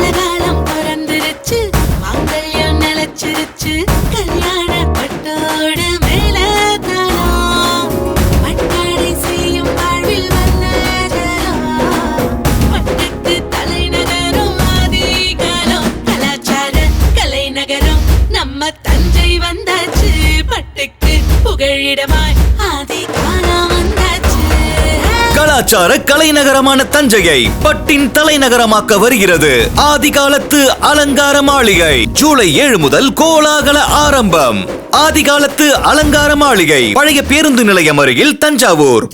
நல்ல காலம் பிறந்துருச்சு. மாங்கல்யம் நிலச்சிருச்சு. கல்யாண பட்டோட மேல தாளம். பட்டாடை செய்யும் வாழ்வில் பட்டத்து தலைநகரம் ஆதிகாலம் கலாச்சார கலைநகரம். நம்ம தஞ்சை வந்தாச்சு. பட்டுக்கு புகழிடமாய் கலாச்சார கலைநகரமான தஞ்சையை பட்டின் தலைநகரமாக்க வருகிறது. ஆதிகாலத்து அலங்கார மாளிகை. ஜூலை ஏழு முதல் கோலாகல ஆரம்பம். ஆதிகாலத்து அலங்கார மாளிகை. பழைய பேருந்து நிலையம் அருகில் தஞ்சாவூர்.